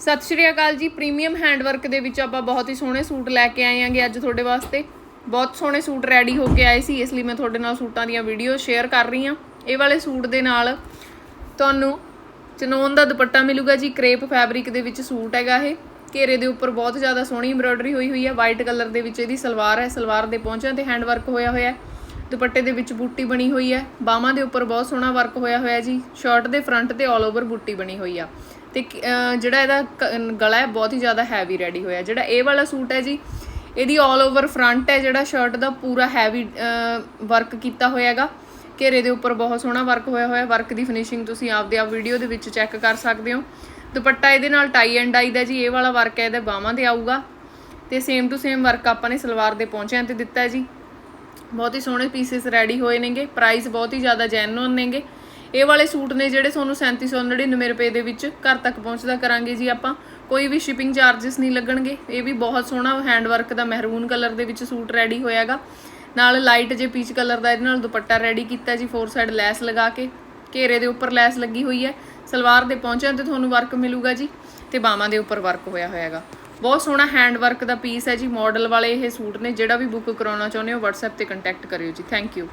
ਸਤਿ ਸ਼੍ਰੀ ਅਕਾਲ ਜੀ। Premium handwork ਦੇ ਵਿੱਚ ਆਪਾਂ ਬਹੁਤ ਹੀ ਸੋਹਣੇ ਸੂਟ ਲੈ ਕੇ ਆਏ ਆਂਗੇ ਅੱਜ ਤੁਹਾਡੇ ਵਾਸਤੇ। ਬਹੁਤ ਸੋਹਣੇ ਸੂਟ ਰੈਡੀ ਹੋ ਕੇ ਆਏ ਸੀ, ਇਸ ਲਈ ਮੈਂ ਤੁਹਾਡੇ ਨਾਲ ਸੂਟਾਂ ਦੀਆਂ ਵੀਡੀਓ ਸ਼ੇਅਰ ਕਰ ਰਹੀ ਹਾਂ। ਇਹ ਵਾਲੇ ਸੂਟ ਦੇ ਨਾਲ ਤੁਹਾਨੂੰ ਚਨੋਨ ਦਾ ਦੁਪੱਟਾ ਮਿਲੂਗਾ ਜੀ, ਕ੍ਰੇਪ ਫੈਬਰਿਕ ਦੇ ਵਿੱਚ ਸੂਟ ਹੈਗਾ ਇਹ। ਘੇਰੇ ਦੇ ਉੱਪਰ ਬਹੁਤ ਜ਼ਿਆਦਾ ਸੋਹਣੀ ਐਮਬ੍ਰੋਇਡਰੀ ਹੋਈ ਹੋਈ ਹੈ ਵਾਈਟ ਕਲਰ ਦੇ ਵਿੱਚ ਇਹਦੀ ਸਲਵਾਰ ਹੈ, ਸਲਵਾਰ ਦੇ ਪਹੁੰਚਿਆਂ ਤੇ ਹੈਂਡ ਵਰਕ ਹੋਇਆ ਹੋਇਆ ਹੈ। ਦੁਪੱਟੇ ਦੇ ਵਿੱਚ ਬੂਟੀ ਬਣੀ ਹੋਈ ਹੈ, ਬਾਹਾਂ ਦੇ ਉੱਪਰ ਬਹੁਤ ਸੋਹਣਾ ਵਰਕ ਹੋਇਆ ਹੋਇਆ ਜੀ ਸ਼ਰਟ ਦੇ ਫਰੰਟ ਤੇ ਆਲ ਓਵਰ ਬੂਟੀ ਬਣੀ ਹੋਈ ਆ। ਤੇ ਜਿਹੜਾ ਇਹਦਾ ਕ- ਗਲਾ ਹੈ ਬਹੁਤ ਹੀ ਜ਼ਿਆਦਾ ਹੈਵੀ ਰੈਡੀ ਹੋਇਆ। ਜਿਹੜਾ ਇਹ ਵਾਲਾ ਸੂਟ ਹੈ ਜੀ, ਇਹਦੀ ਆਲ ਓਵਰ ਫਰੰਟ ਹੈ, ਜਿਹੜਾ ਸ਼ਰਟ ਦਾ ਪੂਰਾ ਹੈਵੀ ਵਰਕ ਕੀਤਾ ਹੋਇਆ ਹੈਗਾ ਘੇਰੇ ਦੇ ਉੱਪਰ ਬਹੁਤ ਸੋਹਣਾ ਵਰਕ ਹੋਇਆ ਹੋਇਆ। ਵਰਕ ਦੀ ਫਿਨਿਸ਼ਿੰਗ ਤੁਸੀਂ ਆਪਦੇ ਆਪ ਵੀਡੀਓ ਦੇ ਵਿੱਚ ਚੈੱਕ ਕਰ ਸਕਦੇ ਹੋ। ਦੁਪੱਟਾ ਇਹਦੇ ਨਾਲ ਟਾਈ ਐਂਡ ਡਾਈ ਦਾ ਜੀ, ਇਹ ਵਾਲਾ ਵਰਕ ਹੈ, ਇਹਦੇ ਬਾਹਾਂ ਤੇ ਆਊਗਾ। ਤੇ ਸੇਮ ਟੂ ਸੇਮ ਵਰਕ ਆਪਾਂ ਨੇ ਸਲਵਾਰ ਦੇ ਪਹੁੰਚਿਆਂ ਤੇ ਦਿੱਤਾ ਜੀ। ਬਹੁਤ ਹੀ ਸੋਹਣੇ ਪੀਸਸ ਰੈਡੀ ਹੋਏ ਨੇਗੇ। ਪ੍ਰਾਈਸ ਬਹੁਤ ਹੀ ਜ਼ਿਆਦਾ ਜੈਨੂਨ ਨੇਗੇ। ਇਹ ਵਾਲੇ ਸੂਟ ਨੇ ਜਿਹੜੇ ਤੁਹਾਨੂੰ 3799 ਰੁਪਏ ਦੇ ਵਿੱਚ ਘਰ ਤੱਕ ਪਹੁੰਚਦਾ ਕਰਾਂਗੇ ਜੀ ਆਪਾਂ। ਕੋਈ ਵੀ ਸ਼ਿਪਿੰਗ ਚਾਰजेस ਨਹੀਂ ਲੱਗਣਗੇ। ਇਹ ਵੀ ਬਹੁਤ ਸੋਹਣਾ ਹੈਂਡ ਵਰਕ ਦਾ ਮਹਿਰੂਨ ਕਲਰ ਦੇ ਵਿੱਚ ਸੂਟ ਰੈਡੀ ਹੋਇਆਗਾ। ਨਾਲ ਲਾਈਟ ਜੇ ਪੀਚ ਕਲਰ ਦਾ ਇਹਦੇ ਨਾਲ ਦੁਪੱਟਾ ਰੈਡੀ ਕੀਤਾ ਜੀ ਫੋਰ ਸਾਈਡ ਲੈਸ ਲਗਾ ਕੇ। ਘੇਰੇ ਦੇ ਉੱਪਰ ਲੈਸ ਲੱਗੀ ਹੋਈ ਹੈ। ਸਲਵਾਰ ਦੇ ਪਹੁੰਚਿਆਂ ਤੇ ਤੁਹਾਨੂੰ ਵਰਕ ਮਿਲੂਗਾ ਜੀ ਤੇ ਬਾਹਾਂ ਦੇ ਉੱਪਰ ਵਰਕ ਹੋਇਆ ਹੋਇਆਗਾ। ਬਹੁਤ ਸੋਹਣਾ ਹੈਂਡ ਵਰਕ ਦਾ ਪੀਸ ਹੈ ਜੀ ਮਾਡਲ ਵਾਲੇ ਇਹ ਸੂਟ ਨੇ। ਜਿਹੜਾ ਵੀ ਬੁੱਕ ਕਰਾਉਣਾ ਚਾਹੁੰਦੇ ਹੋ, WhatsApp ਤੇ ਕੰਟੈਕਟ ਕਰਿਓ ਜੀ। Thank you